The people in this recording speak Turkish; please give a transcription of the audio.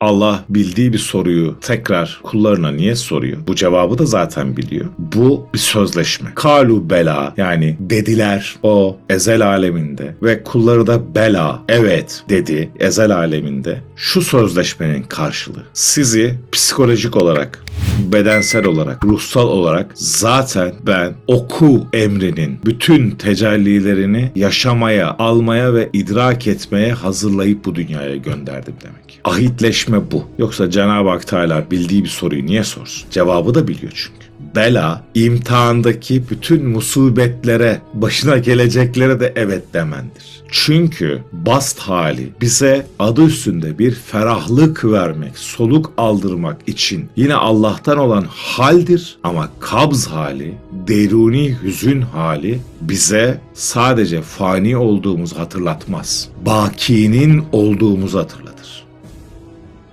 Allah bildiği bir soruyu tekrar kullarına niye soruyor? Bu cevabı da zaten biliyor. Bu bir sözleşme. Kalu bela yani dediler o ezel aleminde ve kulları da bela evet dedi ezel aleminde. Şu sözleşmenin karşılığı sizi psikolojik olarak bedensel olarak, ruhsal olarak zaten ben oku emrinin bütün tecellilerini yaşamaya, almaya ve idrak etmeye hazırlayıp bu dünyaya gönderdim demek. Ahitleşme bu. Yoksa Cenab-ı Hak Teala bildiği bir soruyu niye sorsun? Cevabı da biliyor çünkü. Bela, imtihandaki bütün musibetlere, başına geleceklere de evet demendir. Çünkü bast hali bize adı üstünde bir ferahlık vermek, soluk aldırmak için yine Allah'tan olan haldir ama kabz hali, deruni hüzün hali bize sadece fani olduğumuzu hatırlatmaz. Bakinin olduğumuzu hatırlatır.